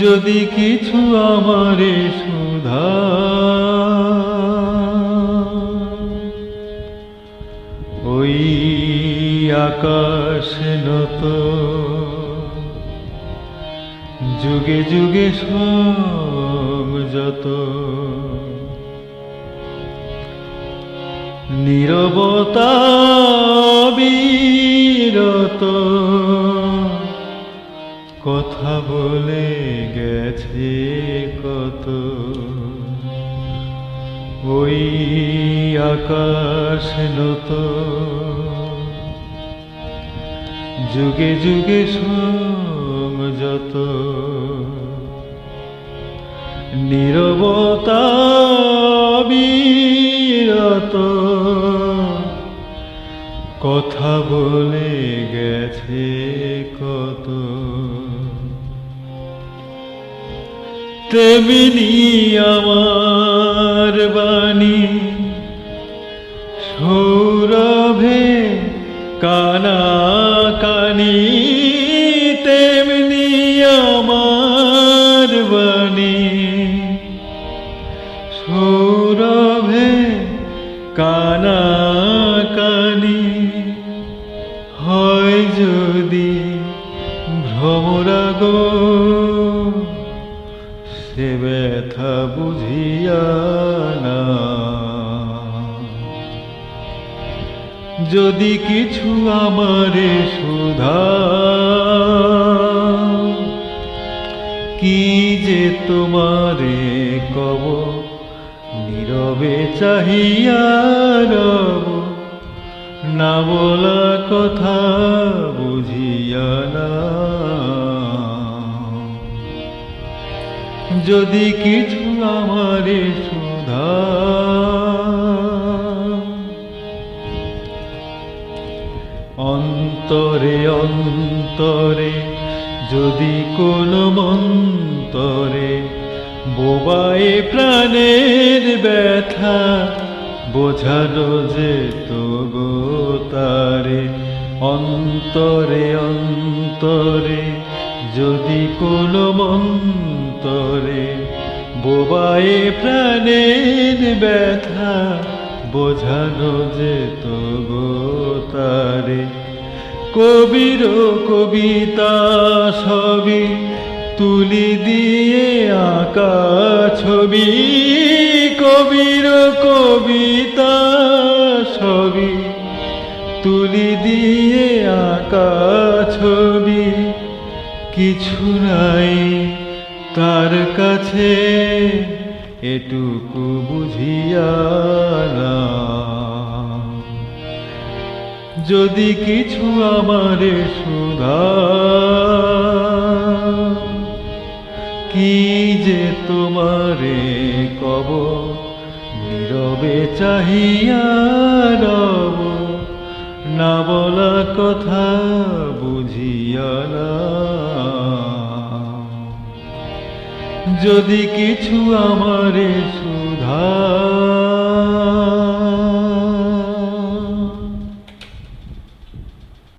যদি কিছু আমারে সুধা। ওই আকাশ নত। যুগে যুগে সব যত। নীরবতা বিরত কথা বলে গেছে কত। ওই আকাশ নত। যুগে যুগে যত। নীরবতা বিরত। কথা বলে গেছে কত। তেমনি আমার বাণী সৌরভে কানা কানি, তেমনি আমার বাণী সৌরভে কানা যদি ভ্রমরাগ সে ব্যথা বুঝিয়া না। যদি কিছু আমারে সুধা, কি যে তোমারে কব, নীরবে চাহিয়া রব। না বলা কথা বুঝিয়া না। যদি কিছু আমারে সুধা, অন্তরে অন্তরে যদি কোনো মন্তরে বোবায় প্রাণের ব্যথা বোঝানো যেত গো তারে অন্তরে অন্তরে যদি কোনো মন্তরে বোবায় প্রাণের ব্যথা বোঝানো যেত গো তারে কবির কবিতা সবই তুলি দিয়ে আঁকা ছবি। কবির কবিতা ছবি তুলি দিয়ে আঁকা ছবি। কিছু নাই তার কাছে, এটুকু বুঝিয়া না যদি কিছু আমারে সুধা, কি তোমারে কব নীরবে চাহিয়া রব। না বলা কথা বুঝিয়া না যদি কিছু আমারে